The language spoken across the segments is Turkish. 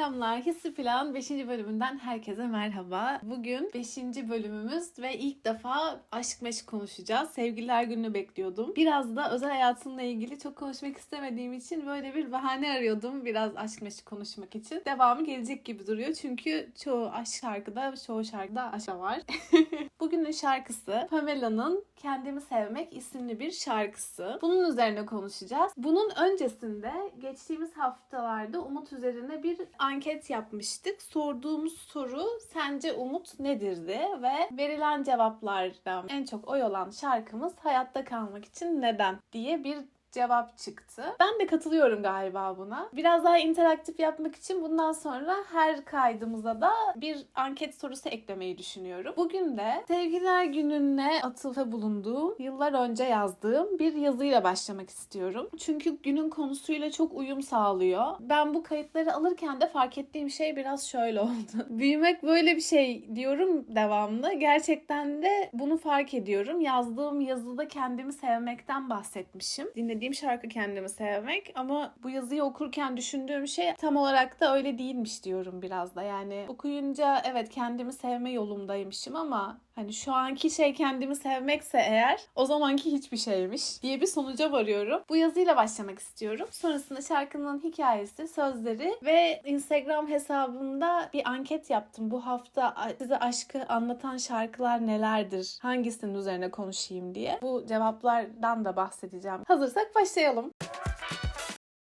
Selamlar. Hissi Plan 5. bölümünden herkese merhaba. Bugün 5. bölümümüz ve ilk defa aşk meşk konuşacağız. Sevgililer gününü bekliyordum. Biraz da özel hayatımla ilgili çok konuşmak istemediğim için böyle bir bahane arıyordum. Biraz aşk meşk konuşmak için. Devamı gelecek gibi duruyor. Çünkü çoğu aşk şarkıda, çoğu şarkıda aşk var. Bugünün şarkısı Pamela'nın Kendimi Sevmek isimli bir şarkısı. Bunun üzerine konuşacağız. Bunun öncesinde geçtiğimiz haftalarda Umut üzerine bir anket yapmıştık. Sorduğumuz soru sence Umut nedirdi ve verilen cevaplardan en çok oy olan şarkımız Hayatta Kalmak için Neden diye bir cevap çıktı. Ben de katılıyorum galiba buna. Biraz daha interaktif yapmak için bundan sonra her kaydımıza da bir anket sorusu eklemeyi düşünüyorum. Bugün de Sevgililer Günü'ne atıfta bulunduğum, yıllar önce yazdığım bir yazıyla başlamak istiyorum. Çünkü günün konusuyla çok uyum sağlıyor. Ben bu kayıtları alırken de fark ettiğim şey biraz şöyle oldu. Büyümek böyle bir şey diyorum devamlı. Gerçekten de bunu fark ediyorum. Yazdığım yazıda kendimi sevmekten bahsetmişim. Dinlediğim şarkı kendimi sevmek ama bu yazıyı okurken düşündüğüm şey tam olarak da öyle değilmiş diyorum biraz da. Yani okuyunca evet kendimi sevme yolundaymışım ama hani şu anki şey kendimi sevmekse eğer o zamanki hiçbir şeymiş diye bir sonuca varıyorum. Bu yazıyla başlamak istiyorum. Sonrasında şarkının hikayesi, sözleri ve Instagram hesabımda bir anket yaptım. Bu hafta size aşkı anlatan şarkılar nelerdir? Hangisinin üzerine konuşayım diye. Bu cevaplardan da bahsedeceğim. Hazırsak başlayalım.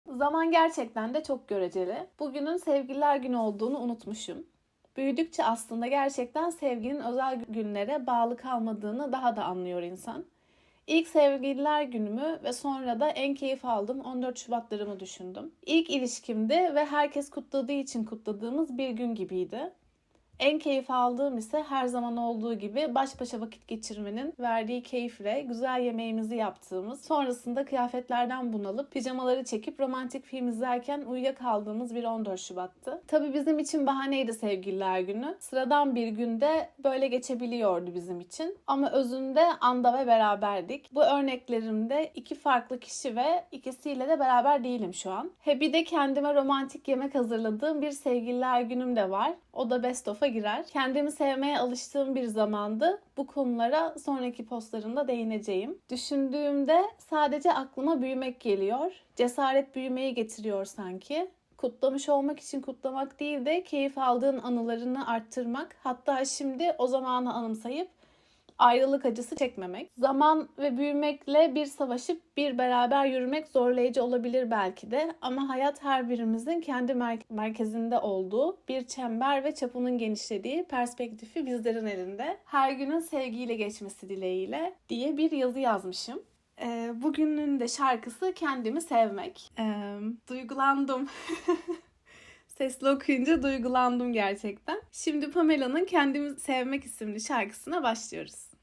Zaman gerçekten de çok göreceli. Bugünün sevgililer günü olduğunu unutmuşum. Büyüdükçe aslında gerçekten sevginin özel günlere bağlı kalmadığını daha da anlıyor insan. İlk sevgililer günümü ve sonra da en keyif aldığım 14 Şubatlarımı düşündüm. İlk ilişkimdi ve herkes kutladığı için kutladığımız bir gün gibiydi. En keyif aldığım ise her zaman olduğu gibi baş başa vakit geçirmenin verdiği keyifle güzel yemeğimizi yaptığımız, sonrasında kıyafetlerden bunalıp pijamaları çekip romantik film izlerken uyuyakaldığımız bir 14 Şubat'tı. Tabii bizim için bahaneydi sevgililer günü. Sıradan bir günde böyle geçebiliyordu bizim için. Ama özünde anda ve beraberdik. Bu örneklerimde iki farklı kişi ve ikisiyle de beraber değilim şu an. He bir de kendime romantik yemek hazırladığım bir sevgililer günüm de var. O da best of'a girer. Kendimi sevmeye alıştığım bir zamandı. Bu konulara sonraki postlarımda değineceğim. Düşündüğümde sadece aklıma büyümek geliyor. Cesaret büyümeyi getiriyor sanki. Kutlamış olmak için kutlamak değil de keyif aldığın anılarını arttırmak. Hatta şimdi o zamanı anımsayıp ayrılık acısı çekmemek. Zaman ve büyümekle bir savaşıp bir beraber yürümek zorlayıcı olabilir belki de ama hayat her birimizin kendi mer- merkezinde olduğu bir çember ve çapının genişlediği perspektifi bizlerin elinde. Her günün sevgiyle geçmesi dileğiyle diye bir yazı yazmışım. Ee, bugünün de şarkısı Kendimi Sevmek. Ee, duygulandım. Sesli okuyunca duygulandım gerçekten. Şimdi Pamela'nın Kendimi Sevmek isimli şarkısına başlıyoruz.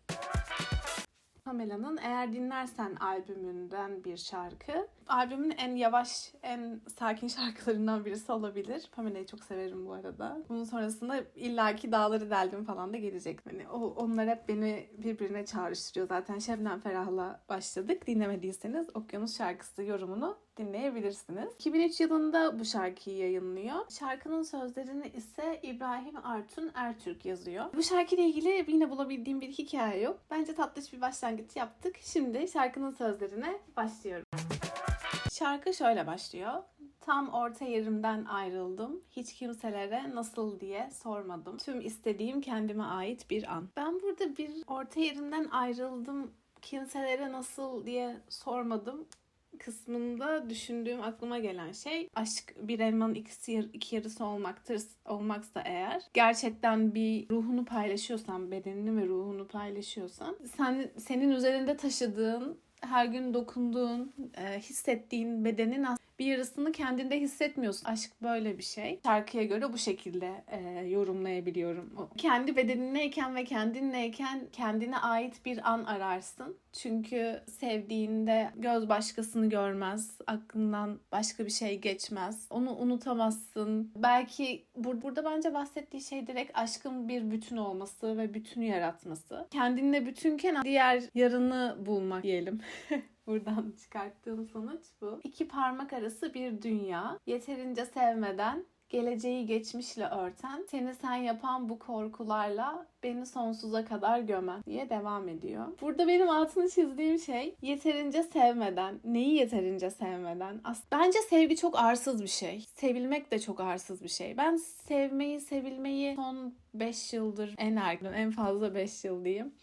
Pamela'nın Eğer Dinlersen albümünden bir şarkı. Albümün en yavaş, en sakin şarkılarından birisi olabilir. Pamela'yı çok severim bu arada. Bunun sonrasında illaki Dağları Deldim falan da gelecek. Hani o, onlar hep beni birbirine çağrıştırıyor. Zaten Şebnem Ferah'la başladık. Dinlemediyseniz Okyanus şarkısı yorumunu dinleyebilirsiniz. 2003 yılında bu şarkıyı yayınlıyor. Şarkının sözlerini ise İbrahim Artun Ertürk yazıyor. Bu şarkıyla ilgili yine bulabildiğim bir hikaye yok. Bence tatlış bir başlangıç yaptık. Şimdi şarkının sözlerine başlıyorum. Şarkı şöyle başlıyor. Tam orta yerimden ayrıldım. Hiç kimselere nasıl diye sormadım. Tüm istediğim kendime ait bir an. Ben burada bir orta yerimden ayrıldım. Kimselere nasıl diye sormadım kısmında düşündüğüm aklıma gelen şey aşk bir elmanın ikisi iki yarısı olmaktır olmaksa eğer gerçekten bir ruhunu paylaşıyorsan bedenini ve ruhunu paylaşıyorsan sen senin üzerinde taşıdığın her gün dokunduğun, e, hissettiğin bedenin bir yarısını kendinde hissetmiyorsun. Aşk böyle bir şey. Şarkıya göre bu şekilde e, yorumlayabiliyorum. Kendi bedeninleyken ve kendinleyken kendine ait bir an ararsın. Çünkü sevdiğinde göz başkasını görmez, aklından başka bir şey geçmez. Onu unutamazsın. Belki bur- burada bence bahsettiği şey direkt aşkın bir bütün olması ve bütünü yaratması. Kendinle bütünken diğer yarını bulmak diyelim. Buradan çıkarttığım sonuç bu. İki parmak arası bir dünya. Yeterince sevmeden geleceği geçmişle örten, seni sen yapan bu korkularla beni sonsuza kadar gömen diye devam ediyor. Burada benim altını çizdiğim şey yeterince sevmeden, neyi yeterince sevmeden? Bence sevgi çok arsız bir şey. Sevilmek de çok arsız bir şey. Ben sevmeyi, sevilmeyi son 5 yıldır en erken, en fazla 5 yıl diyeyim.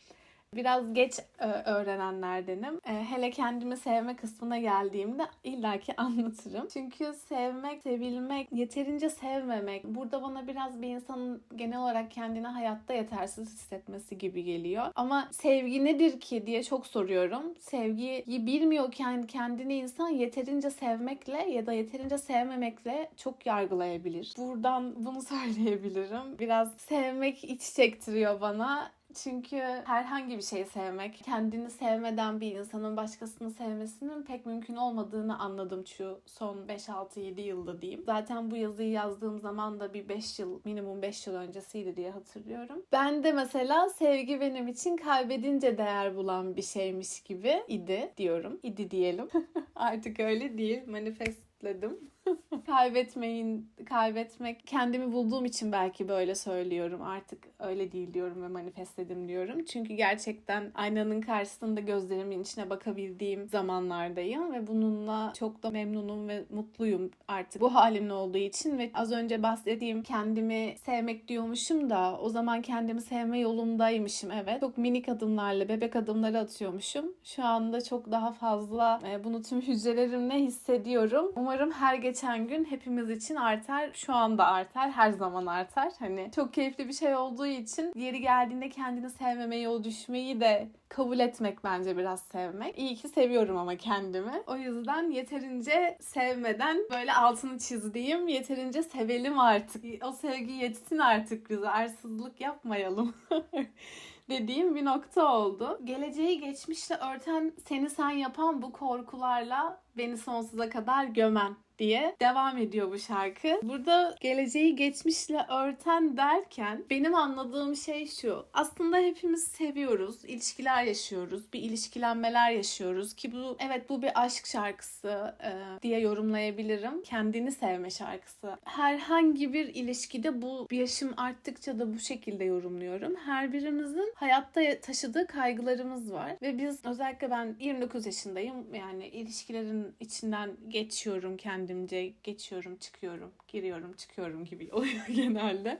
Biraz geç e, öğrenenlerdenim. E, hele kendimi sevme kısmına geldiğimde illaki anlatırım. Çünkü sevmek, sevilmek, yeterince sevmemek burada bana biraz bir insanın genel olarak kendini hayatta yetersiz hissetmesi gibi geliyor. Ama sevgi nedir ki diye çok soruyorum. Sevgiyi bilmiyorken kendini insan yeterince sevmekle ya da yeterince sevmemekle çok yargılayabilir. Buradan bunu söyleyebilirim. Biraz sevmek iç çektiriyor bana. Çünkü herhangi bir şeyi sevmek, kendini sevmeden bir insanın başkasını sevmesinin pek mümkün olmadığını anladım şu son 5-6-7 yılda diyeyim. Zaten bu yazıyı yazdığım zaman da bir 5 yıl, minimum 5 yıl öncesiydi diye hatırlıyorum. Ben de mesela sevgi benim için kaybedince değer bulan bir şeymiş gibi idi diyorum. İdi diyelim. Artık öyle değil. Manifestledim. Kaybetmeyin, kaybetmek kendimi bulduğum için belki böyle söylüyorum. Artık öyle değil diyorum ve manifestledim diyorum. Çünkü gerçekten aynanın karşısında gözlerimin içine bakabildiğim zamanlardayım ve bununla çok da memnunum ve mutluyum artık bu halimle olduğu için ve az önce bahsettiğim kendimi sevmek diyormuşum da o zaman kendimi sevme yolundaymışım evet. Çok minik adımlarla bebek adımları atıyormuşum. Şu anda çok daha fazla e, bunu tüm hücrelerimle hissediyorum. Umarım her geçen gün hepimiz için artar. Şu anda artar. Her zaman artar. Hani çok keyifli bir şey olduğu için yeri geldiğinde kendini sevmeme yol düşmeyi de kabul etmek bence biraz sevmek. İyi ki seviyorum ama kendimi. O yüzden yeterince sevmeden böyle altını çizdiğim yeterince sevelim artık. O sevgi yetsin artık bize. Arsızlık yapmayalım. dediğim bir nokta oldu. Geleceği geçmişle örten, seni sen yapan bu korkularla beni sonsuza kadar gömen diye devam ediyor bu şarkı. Burada geleceği geçmişle örten derken benim anladığım şey şu. Aslında hepimiz seviyoruz, ilişkiler yaşıyoruz, bir ilişkilenmeler yaşıyoruz ki bu evet bu bir aşk şarkısı e, diye yorumlayabilirim. Kendini sevme şarkısı. Herhangi bir ilişkide bu yaşım arttıkça da bu şekilde yorumluyorum. Her birimizin hayatta taşıdığı kaygılarımız var ve biz özellikle ben 29 yaşındayım. Yani ilişkilerin içinden geçiyorum kendim kendimce geçiyorum, çıkıyorum, giriyorum, çıkıyorum gibi oluyor genelde.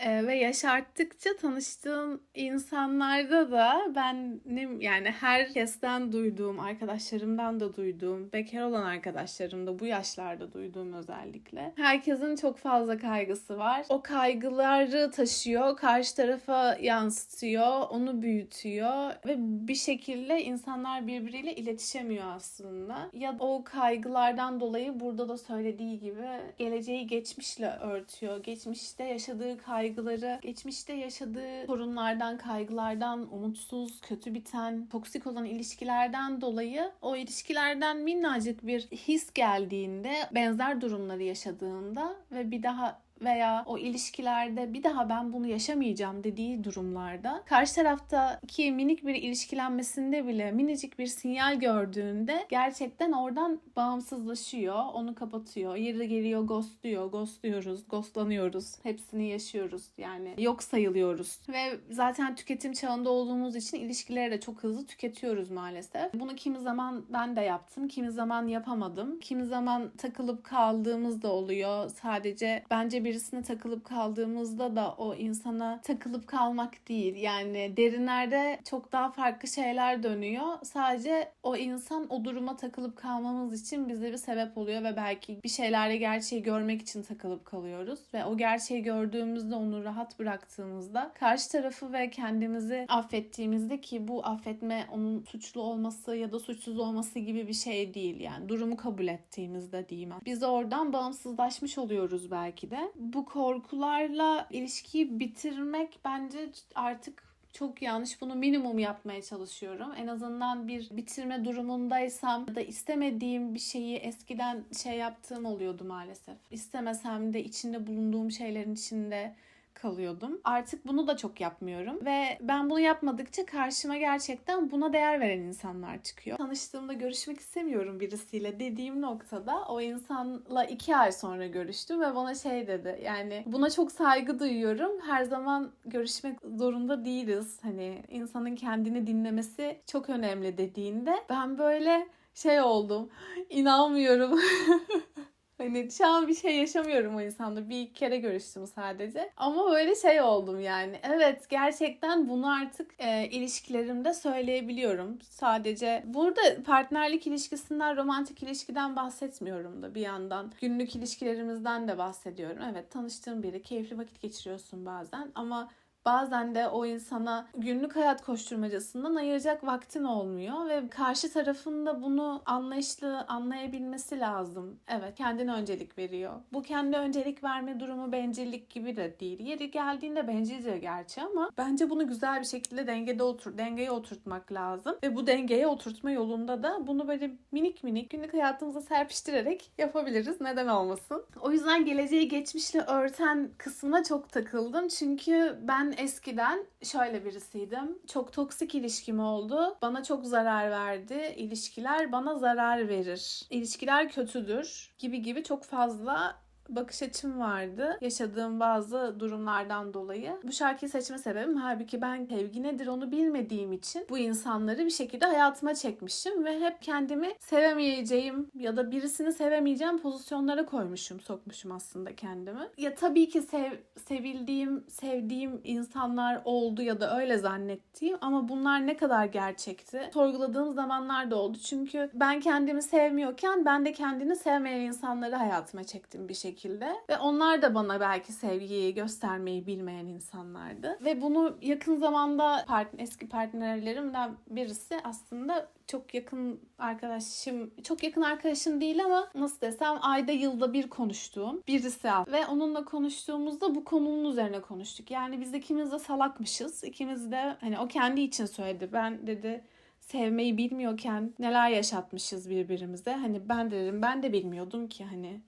Ee, ve yaş arttıkça tanıştığım insanlarda da benim yani herkesten duyduğum, arkadaşlarımdan da duyduğum, bekar olan arkadaşlarım da bu yaşlarda duyduğum özellikle. Herkesin çok fazla kaygısı var. O kaygıları taşıyor, karşı tarafa yansıtıyor, onu büyütüyor ve bir şekilde insanlar birbiriyle iletişemiyor aslında. Ya o kaygılardan dolayı burada da söylediği gibi geleceği geçmişle örtüyor. Geçmişte yaşadığı kaygıları, geçmişte yaşadığı sorunlardan, kaygılardan, umutsuz, kötü biten, toksik olan ilişkilerden dolayı o ilişkilerden minnacık bir his geldiğinde, benzer durumları yaşadığında ve bir daha veya o ilişkilerde bir daha ben bunu yaşamayacağım dediği durumlarda karşı taraftaki minik bir ilişkilenmesinde bile minicik bir sinyal gördüğünde gerçekten oradan bağımsızlaşıyor, onu kapatıyor. Yeri geliyor ghostluyor, ghostluyoruz, ghostlanıyoruz. Hepsini yaşıyoruz yani yok sayılıyoruz. Ve zaten tüketim çağında olduğumuz için ilişkileri de çok hızlı tüketiyoruz maalesef. Bunu kimi zaman ben de yaptım, kimi zaman yapamadım. Kimi zaman takılıp kaldığımız da oluyor. Sadece bence birisine takılıp kaldığımızda da o insana takılıp kalmak değil. Yani derinlerde çok daha farklı şeyler dönüyor. Sadece o insan o duruma takılıp kalmamız için bize bir sebep oluyor ve belki bir şeylerle gerçeği görmek için takılıp kalıyoruz. Ve o gerçeği gördüğümüzde onu rahat bıraktığımızda karşı tarafı ve kendimizi affettiğimizde ki bu affetme onun suçlu olması ya da suçsuz olması gibi bir şey değil. Yani durumu kabul ettiğimizde diyeyim. Biz oradan bağımsızlaşmış oluyoruz belki de bu korkularla ilişkiyi bitirmek bence artık çok yanlış. Bunu minimum yapmaya çalışıyorum. En azından bir bitirme durumundaysam ya da istemediğim bir şeyi eskiden şey yaptığım oluyordu maalesef. İstemesem de içinde bulunduğum şeylerin içinde kalıyordum. Artık bunu da çok yapmıyorum ve ben bunu yapmadıkça karşıma gerçekten buna değer veren insanlar çıkıyor. Tanıştığımda görüşmek istemiyorum birisiyle dediğim noktada o insanla iki ay sonra görüştüm ve bana şey dedi yani buna çok saygı duyuyorum. Her zaman görüşmek zorunda değiliz. Hani insanın kendini dinlemesi çok önemli dediğinde ben böyle şey oldum. İnanmıyorum. Hani şu an bir şey yaşamıyorum o insanla. Bir iki kere görüştüm sadece. Ama böyle şey oldum yani. Evet gerçekten bunu artık e, ilişkilerimde söyleyebiliyorum. Sadece burada partnerlik ilişkisinden, romantik ilişkiden bahsetmiyorum da bir yandan. Günlük ilişkilerimizden de bahsediyorum. Evet tanıştığın biri, keyifli vakit geçiriyorsun bazen ama bazen de o insana günlük hayat koşturmacasından ayıracak vaktin olmuyor ve karşı tarafında bunu anlayışlı anlayabilmesi lazım. Evet kendine öncelik veriyor. Bu kendi öncelik verme durumu bencillik gibi de değil. Yeri geldiğinde bencilce gerçi ama bence bunu güzel bir şekilde dengede otur, dengeye oturtmak lazım. Ve bu dengeye oturtma yolunda da bunu böyle minik minik günlük hayatımıza serpiştirerek yapabiliriz. Neden olmasın? O yüzden geleceği geçmişle örten kısmına çok takıldım. Çünkü ben eskiden şöyle birisiydim. Çok toksik ilişkim oldu. Bana çok zarar verdi. İlişkiler bana zarar verir. İlişkiler kötüdür gibi gibi çok fazla bakış açım vardı yaşadığım bazı durumlardan dolayı. Bu şarkıyı seçme sebebim halbuki ben sevgi nedir onu bilmediğim için bu insanları bir şekilde hayatıma çekmişim ve hep kendimi sevemeyeceğim ya da birisini sevemeyeceğim pozisyonlara koymuşum, sokmuşum aslında kendimi. Ya tabii ki sev, sevildiğim, sevdiğim insanlar oldu ya da öyle zannettiğim ama bunlar ne kadar gerçekti? Sorguladığım zamanlar da oldu. Çünkü ben kendimi sevmiyorken ben de kendini sevmeyen insanları hayatıma çektim bir şekilde şekilde. Ve onlar da bana belki sevgiyi göstermeyi bilmeyen insanlardı. Ve bunu yakın zamanda part eski partnerlerimden birisi aslında çok yakın arkadaşım, çok yakın arkadaşım değil ama nasıl desem ayda yılda bir konuştuğum birisi ve onunla konuştuğumuzda bu konunun üzerine konuştuk. Yani biz ikimiz de salakmışız. İkimiz de hani o kendi için söyledi. Ben dedi sevmeyi bilmiyorken neler yaşatmışız birbirimize. Hani ben de dedim ben de bilmiyordum ki hani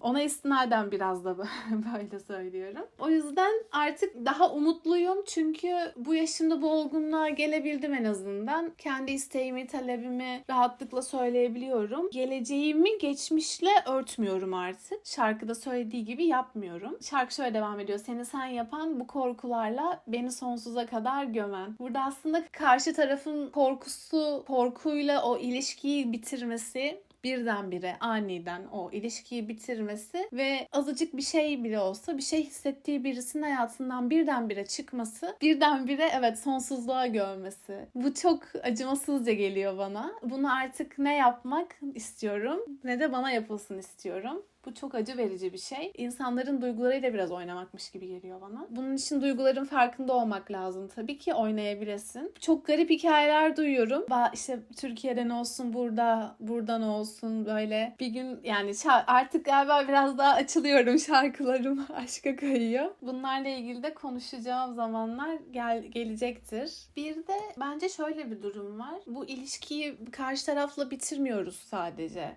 ona istinaden biraz da böyle söylüyorum. O yüzden artık daha umutluyum çünkü bu yaşımda bu olgunluğa gelebildim en azından. Kendi isteğimi, talebimi rahatlıkla söyleyebiliyorum. Geleceğimi geçmişle örtmüyorum artık. Şarkıda söylediği gibi yapmıyorum. Şarkı şöyle devam ediyor. Seni sen yapan bu korkularla beni sonsuza kadar gömen. Burada aslında karşı tarafın korkusu, korkuyla o ilişkiyi bitirmesi birdenbire aniden o ilişkiyi bitirmesi ve azıcık bir şey bile olsa bir şey hissettiği birisinin hayatından birdenbire çıkması, birdenbire evet sonsuzluğa görmesi. Bu çok acımasızca geliyor bana. Bunu artık ne yapmak istiyorum ne de bana yapılsın istiyorum. Bu çok acı verici bir şey. İnsanların duygularıyla biraz oynamakmış gibi geliyor bana. Bunun için duyguların farkında olmak lazım. Tabii ki oynayabilesin. Çok garip hikayeler duyuyorum. İşte Türkiye'den olsun burada, buradan olsun böyle. Bir gün yani artık galiba biraz daha açılıyorum şarkılarım aşka kayıyor. Bunlarla ilgili de konuşacağım zamanlar gel gelecektir. Bir de bence şöyle bir durum var. Bu ilişkiyi karşı tarafla bitirmiyoruz sadece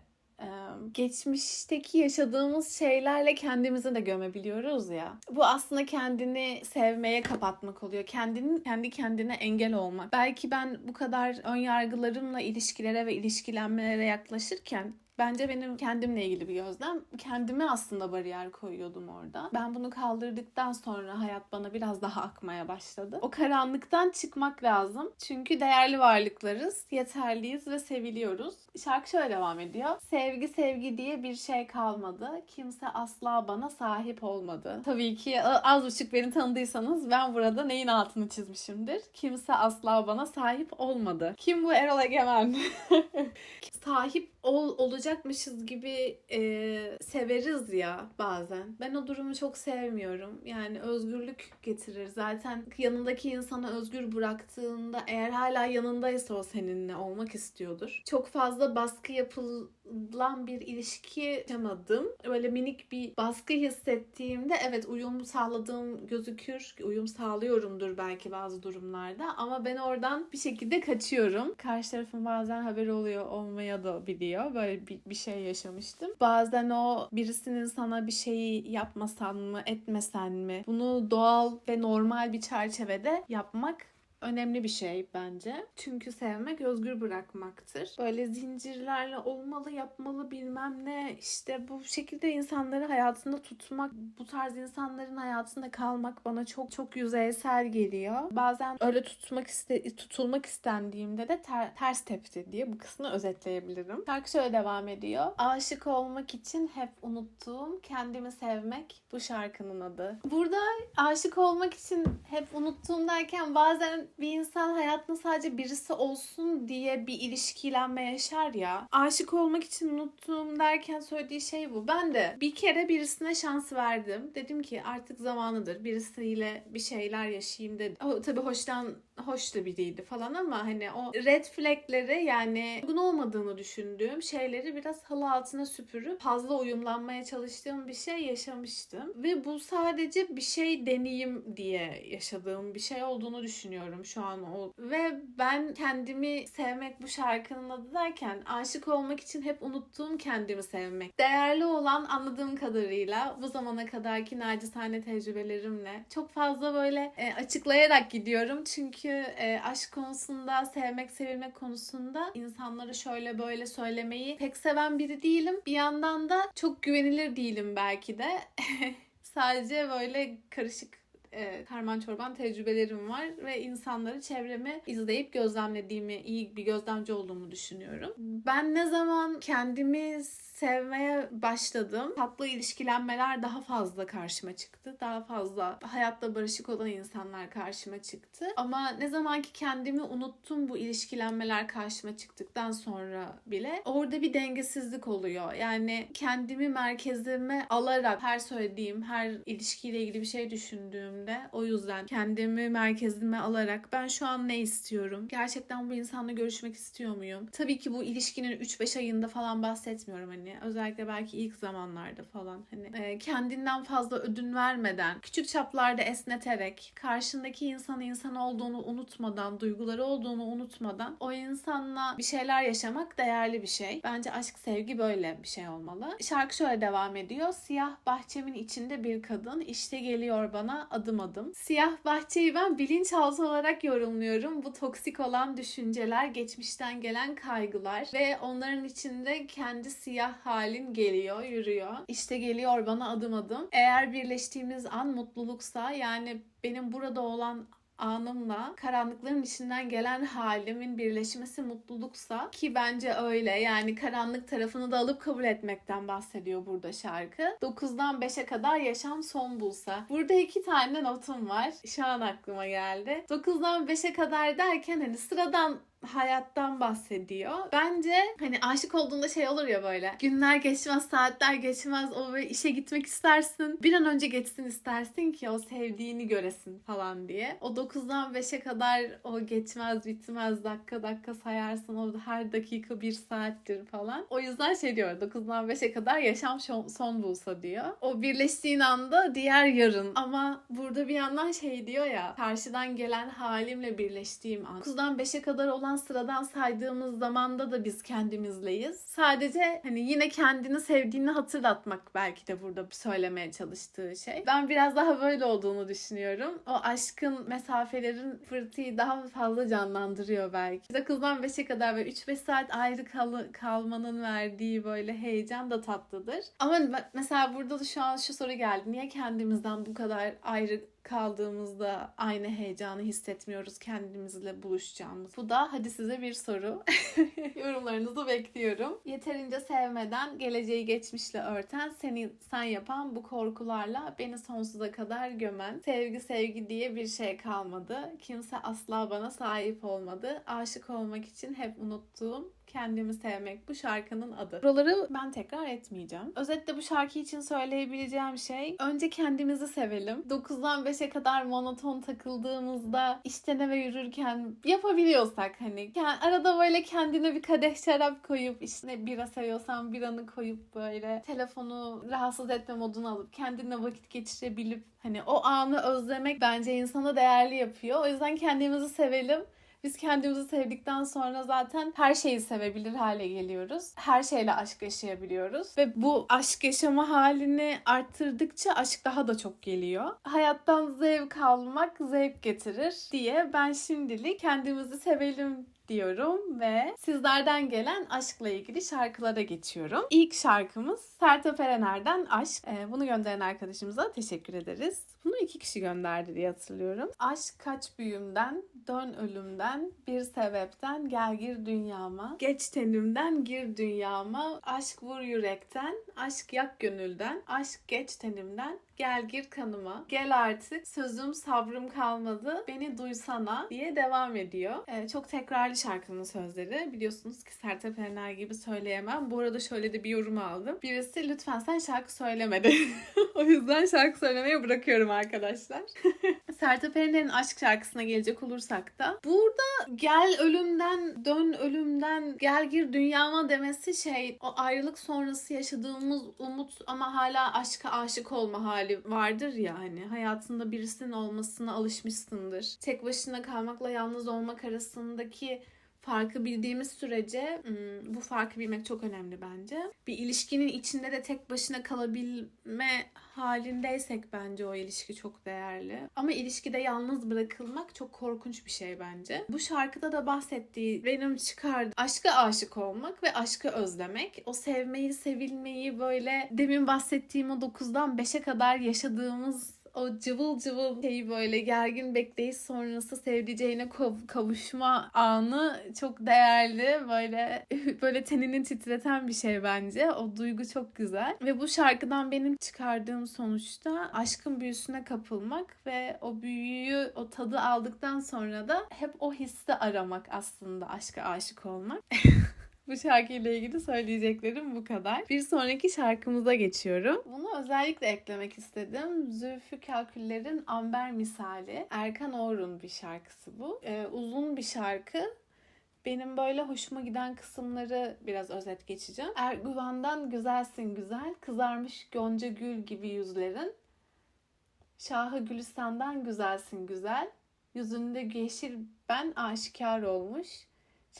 geçmişteki yaşadığımız şeylerle kendimizi de gömebiliyoruz ya. Bu aslında kendini sevmeye kapatmak oluyor. Kendinin kendi kendine engel olmak. Belki ben bu kadar ön yargılarımla ilişkilere ve ilişkilenmelere yaklaşırken Bence benim kendimle ilgili bir gözlem. Kendime aslında bariyer koyuyordum orada. Ben bunu kaldırdıktan sonra hayat bana biraz daha akmaya başladı. O karanlıktan çıkmak lazım. Çünkü değerli varlıklarız, yeterliyiz ve seviliyoruz. Şarkı şöyle devam ediyor. Sevgi sevgi diye bir şey kalmadı. Kimse asla bana sahip olmadı. Tabii ki az buçuk beni tanıdıysanız ben burada neyin altını çizmişimdir. Kimse asla bana sahip olmadı. Kim bu Erol Egemen? sahip ol, olacakmışız gibi e, severiz ya bazen. Ben o durumu çok sevmiyorum. Yani özgürlük getirir. Zaten yanındaki insana özgür bıraktığında eğer hala yanındaysa o seninle olmak istiyordur. Çok fazla baskı yapıl olan bir ilişki yaşamadım. Böyle minik bir baskı hissettiğimde evet uyum sağladığım gözükür. Uyum sağlıyorumdur belki bazı durumlarda ama ben oradan bir şekilde kaçıyorum. Karşı tarafın bazen haberi oluyor olmaya da biliyor. Böyle bir, bir şey yaşamıştım. Bazen o birisinin sana bir şeyi yapmasan mı etmesen mi bunu doğal ve normal bir çerçevede yapmak önemli bir şey bence. Çünkü sevmek özgür bırakmaktır. Böyle zincirlerle olmalı, yapmalı bilmem ne işte bu şekilde insanları hayatında tutmak, bu tarz insanların hayatında kalmak bana çok çok yüzeysel geliyor. Bazen öyle tutmak iste tutulmak istendiğimde de ter- ters tepti diye bu kısmını özetleyebilirim. Şarkı şöyle devam ediyor. Aşık olmak için hep unuttuğum kendimi sevmek bu şarkının adı. Burada aşık olmak için hep unuttuğum derken bazen bir insan hayatında sadece birisi olsun diye bir ilişkilenme yaşar ya. Aşık olmak için unuttuğum derken söylediği şey bu. Ben de bir kere birisine şans verdim. Dedim ki artık zamanıdır. Birisiyle bir şeyler yaşayayım dedim. O, tabii hoştan hoş da biriydi falan ama hani o red flagleri yani uygun olmadığını düşündüğüm şeyleri biraz halı altına süpürüp fazla uyumlanmaya çalıştığım bir şey yaşamıştım. Ve bu sadece bir şey deneyim diye yaşadığım bir şey olduğunu düşünüyorum şu an o. Ve ben kendimi sevmek bu şarkının adı derken aşık olmak için hep unuttuğum kendimi sevmek. Değerli olan anladığım kadarıyla bu zamana kadarki nacizane tecrübelerimle çok fazla böyle e, açıklayarak gidiyorum. Çünkü e, aşk konusunda, sevmek, sevilmek konusunda insanları şöyle böyle söylemeyi pek seven biri değilim. Bir yandan da çok güvenilir değilim belki de. Sadece böyle karışık e, çorban tecrübelerim var ve insanları çevremi izleyip gözlemlediğimi, iyi bir gözlemci olduğumu düşünüyorum. Ben ne zaman kendimi sevmeye başladım. Tatlı ilişkilenmeler daha fazla karşıma çıktı. Daha fazla hayatta barışık olan insanlar karşıma çıktı. Ama ne zaman ki kendimi unuttum bu ilişkilenmeler karşıma çıktıktan sonra bile orada bir dengesizlik oluyor. Yani kendimi merkezime alarak her söylediğim, her ilişkiyle ilgili bir şey düşündüğümde o yüzden kendimi merkezime alarak ben şu an ne istiyorum? Gerçekten bu insanla görüşmek istiyor muyum? Tabii ki bu ilişkinin 3-5 ayında falan bahsetmiyorum hani özellikle belki ilk zamanlarda falan hani e, kendinden fazla ödün vermeden küçük çaplarda esneterek karşındaki insan insan olduğunu unutmadan duyguları olduğunu unutmadan o insanla bir şeyler yaşamak değerli bir şey. Bence aşk sevgi böyle bir şey olmalı. Şarkı şöyle devam ediyor. Siyah bahçemin içinde bir kadın işte geliyor bana adım adım. Siyah bahçeyi ben bilinçaltı olarak yorumluyorum. Bu toksik olan düşünceler, geçmişten gelen kaygılar ve onların içinde kendi siyah halin geliyor, yürüyor. İşte geliyor bana adım adım. Eğer birleştiğimiz an mutluluksa yani benim burada olan anımla karanlıkların içinden gelen halimin birleşmesi mutluluksa ki bence öyle yani karanlık tarafını da alıp kabul etmekten bahsediyor burada şarkı. 9'dan 5'e kadar yaşam son bulsa. Burada iki tane notum var. Şu an aklıma geldi. 9'dan 5'e kadar derken hani sıradan hayattan bahsediyor. Bence hani aşık olduğunda şey olur ya böyle. Günler geçmez, saatler geçmez. O böyle işe gitmek istersin. Bir an önce geçsin istersin ki o sevdiğini göresin falan diye. O 9'dan 5'e kadar o geçmez, bitmez, dakika dakika sayarsın. O her dakika bir saattir falan. O yüzden şey diyor 9'dan 5'e kadar yaşam son, bulsa diyor. O birleştiğin anda diğer yarın. Ama burada bir yandan şey diyor ya karşıdan gelen halimle birleştiğim an. 9'dan 5'e kadar olan sıradan saydığımız zamanda da biz kendimizleyiz. Sadece hani yine kendini sevdiğini hatırlatmak belki de burada söylemeye çalıştığı şey. Ben biraz daha böyle olduğunu düşünüyorum. O aşkın mesafelerin fırtıyı daha fazla canlandırıyor belki. 9'dan 5'e kadar ve 3-5 saat ayrı kal- kalmanın verdiği böyle heyecan da tatlıdır. Ama mesela burada da şu an şu soru geldi. Niye kendimizden bu kadar ayrı kaldığımızda aynı heyecanı hissetmiyoruz kendimizle buluşacağımız. Bu da hadi size bir soru. Yorumlarınızı bekliyorum. Yeterince sevmeden geleceği geçmişle örten seni sen yapan bu korkularla beni sonsuza kadar gömen sevgi sevgi diye bir şey kalmadı. Kimse asla bana sahip olmadı. Aşık olmak için hep unuttuğum kendimi sevmek bu şarkının adı. Buraları ben tekrar etmeyeceğim. Özetle bu şarkı için söyleyebileceğim şey önce kendimizi sevelim. 9'dan 5'e kadar monoton takıldığımızda işten eve yürürken yapabiliyorsak hani ke- arada böyle kendine bir kadeh şarap koyup işte bira seviyorsan biranı koyup böyle telefonu rahatsız etme moduna alıp kendine vakit geçirebilip hani o anı özlemek bence insana değerli yapıyor. O yüzden kendimizi sevelim. Biz kendimizi sevdikten sonra zaten her şeyi sevebilir hale geliyoruz. Her şeyle aşk yaşayabiliyoruz. Ve bu aşk yaşama halini arttırdıkça aşk daha da çok geliyor. Hayattan zevk almak zevk getirir diye ben şimdilik kendimizi sevelim diyorum ve sizlerden gelen aşkla ilgili şarkılara geçiyorum. İlk şarkımız Sertab Erener'den Aşk. Ee, bunu gönderen arkadaşımıza teşekkür ederiz. Bunu iki kişi gönderdi diye hatırlıyorum. Aşk kaç büyümden, dön ölümden, bir sebepten gel gir dünyama. Geç tenimden gir dünyama, aşk vur yürekten, aşk yak gönülden, aşk geç tenimden, gel gir kanıma. Gel artık sözüm sabrım kalmadı beni duysana diye devam ediyor. Ee, çok tekrarlı şarkının sözleri. Biliyorsunuz ki Sertab Erener gibi söyleyemem. Bu arada şöyle de bir yorum aldım. Birisi lütfen sen şarkı söylemedi. o yüzden şarkı söylemeyi bırakıyorum arkadaşlar. Sertab Erener'in aşk şarkısına gelecek olursak da burada gel ölümden dön ölümden gel gir dünyama demesi şey o ayrılık sonrası yaşadığımız umut ama hala aşka aşık olma hali vardır ya hani hayatında birisinin olmasına alışmışsındır. Tek başına kalmakla yalnız olmak arasındaki farkı bildiğimiz sürece bu farkı bilmek çok önemli bence. Bir ilişkinin içinde de tek başına kalabilme halindeysek bence o ilişki çok değerli. Ama ilişkide yalnız bırakılmak çok korkunç bir şey bence. Bu şarkıda da bahsettiği benim çıkardı aşka aşık olmak ve aşkı özlemek. O sevmeyi, sevilmeyi böyle demin bahsettiğim o 9'dan 5'e kadar yaşadığımız o cıvıl cıvıl şeyi böyle gergin bekleyiş sonrası sevdiceğine kav- kavuşma anı çok değerli. Böyle böyle tenini titreten bir şey bence. O duygu çok güzel. Ve bu şarkıdan benim çıkardığım sonuçta aşkın büyüsüne kapılmak ve o büyüyü, o tadı aldıktan sonra da hep o hissi aramak aslında aşka aşık olmak. Bu şarkıyla ilgili söyleyeceklerim bu kadar. Bir sonraki şarkımıza geçiyorum. Bunu özellikle eklemek istedim. Zülfü Kalküller'in Amber Misali. Erkan Oğur'un bir şarkısı bu. Ee, uzun bir şarkı. Benim böyle hoşuma giden kısımları biraz özet geçeceğim. Erguvan'dan güzelsin güzel, kızarmış gonca gül gibi yüzlerin. Şahı Gülistan'dan güzelsin güzel, yüzünde yeşil ben aşikar olmuş.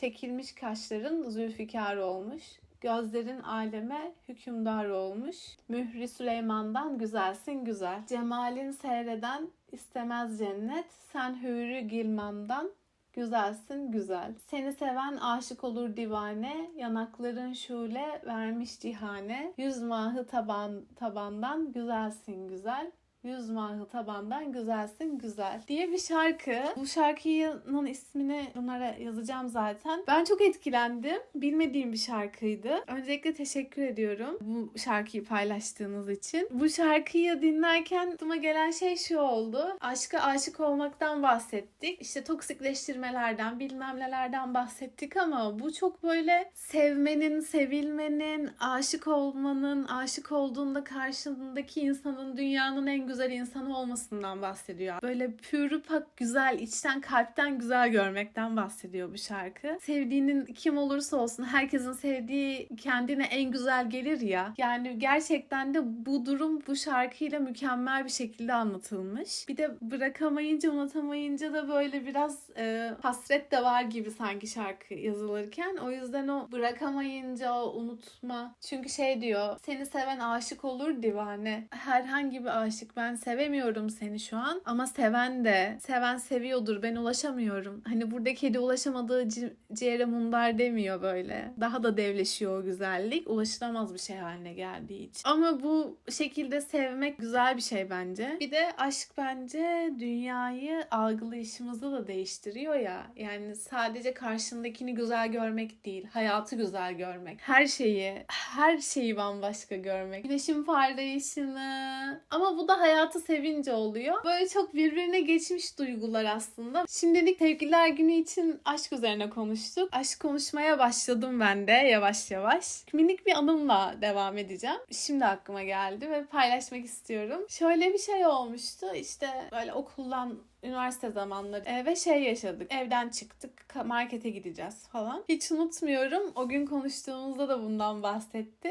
Çekilmiş kaşların zülfikar olmuş. Gözlerin aleme hükümdar olmuş. Mühri Süleyman'dan güzelsin güzel. Cemalin seyreden istemez cennet. Sen hürü gilmandan güzelsin güzel. Seni seven aşık olur divane. Yanakların şule vermiş cihane. Yüz mahı taban, tabandan güzelsin güzel. Yüz mahı tabandan güzelsin güzel diye bir şarkı. Bu şarkının ismini bunlara yazacağım zaten. Ben çok etkilendim. Bilmediğim bir şarkıydı. Öncelikle teşekkür ediyorum bu şarkıyı paylaştığınız için. Bu şarkıyı dinlerken aklıma gelen şey şu oldu. Aşka aşık olmaktan bahsettik. İşte toksikleştirmelerden bilmem nelerden bahsettik ama bu çok böyle sevmenin, sevilmenin, aşık olmanın, aşık olduğunda karşındaki insanın dünyanın en güzel insanı olmasından bahsediyor. Böyle pürü pak güzel, içten kalpten güzel görmekten bahsediyor bu şarkı. Sevdiğinin kim olursa olsun herkesin sevdiği kendine en güzel gelir ya. Yani gerçekten de bu durum bu şarkıyla mükemmel bir şekilde anlatılmış. Bir de bırakamayınca, unutamayınca da böyle biraz e, hasret de var gibi sanki şarkı yazılırken. O yüzden o bırakamayınca o unutma. Çünkü şey diyor, seni seven aşık olur divane. Herhangi bir aşık ben sevemiyorum seni şu an ama seven de seven seviyordur ben ulaşamıyorum. Hani burada kedi ulaşamadığı ci- ciğere mundar demiyor böyle. Daha da devleşiyor o güzellik. Ulaşılamaz bir şey haline geldiği için. Ama bu şekilde sevmek güzel bir şey bence. Bir de aşk bence dünyayı algılayışımızı da değiştiriyor ya. Yani sadece karşındakini güzel görmek değil, hayatı güzel görmek. Her şeyi, her şeyi bambaşka görmek. Güneşin parlayışını ama bu da hayatı sevince oluyor. Böyle çok birbirine geçmiş duygular aslında. Şimdilik sevgililer günü için aşk üzerine konuştuk. Aşk konuşmaya başladım ben de yavaş yavaş. Minik bir anımla devam edeceğim. Şimdi aklıma geldi ve paylaşmak istiyorum. Şöyle bir şey olmuştu. İşte böyle okuldan üniversite zamanları e, ve şey yaşadık. Evden çıktık, markete gideceğiz falan. Hiç unutmuyorum. O gün konuştuğumuzda da bundan bahsetti.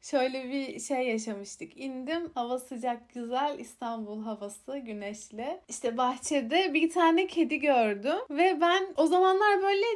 Şöyle bir şey yaşamıştık. İndim. Hava sıcak, güzel. İstanbul havası, güneşli. İşte bahçede bir tane kedi gördüm. Ve ben o zamanlar böyle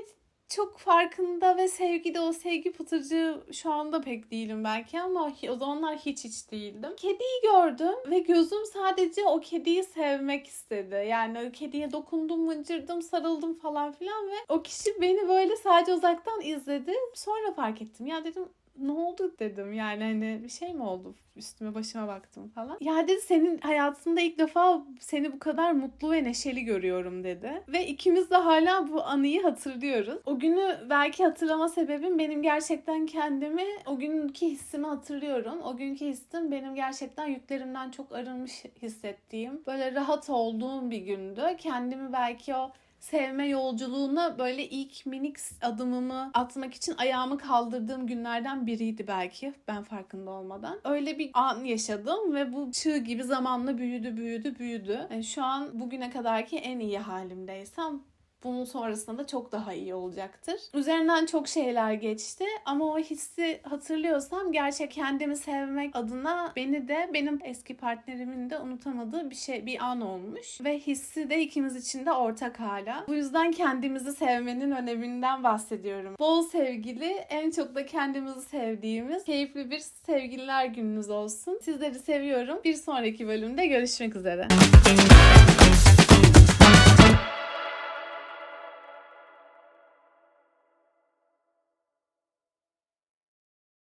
çok farkında ve sevgide o sevgi pıtırcığı şu anda pek değilim belki ama o zamanlar hiç hiç değildim. Kediyi gördüm ve gözüm sadece o kediyi sevmek istedi. Yani o kediye dokundum, mıncırdım, sarıldım falan filan ve o kişi beni böyle sadece uzaktan izledi. Sonra fark ettim. Ya dedim ne oldu dedim yani hani bir şey mi oldu üstüme başıma baktım falan. Ya dedi senin hayatında ilk defa seni bu kadar mutlu ve neşeli görüyorum dedi. Ve ikimiz de hala bu anıyı hatırlıyoruz. O günü belki hatırlama sebebim benim gerçekten kendimi o günkü hissimi hatırlıyorum. O günkü hissim benim gerçekten yüklerimden çok arınmış hissettiğim böyle rahat olduğum bir gündü. Kendimi belki o sevme yolculuğuna böyle ilk minik adımımı atmak için ayağımı kaldırdığım günlerden biriydi belki ben farkında olmadan. Öyle bir an yaşadım ve bu çığ gibi zamanla büyüdü büyüdü büyüdü. Yani şu an bugüne kadarki en iyi halimdeysem bunun sonrasında da çok daha iyi olacaktır. Üzerinden çok şeyler geçti ama o hissi hatırlıyorsam gerçek kendimi sevmek adına beni de benim eski partnerimin de unutamadığı bir şey bir an olmuş ve hissi de ikimiz için de ortak hala. Bu yüzden kendimizi sevmenin öneminden bahsediyorum. Bol sevgili, en çok da kendimizi sevdiğimiz keyifli bir sevgililer gününüz olsun. Sizleri seviyorum. Bir sonraki bölümde görüşmek üzere.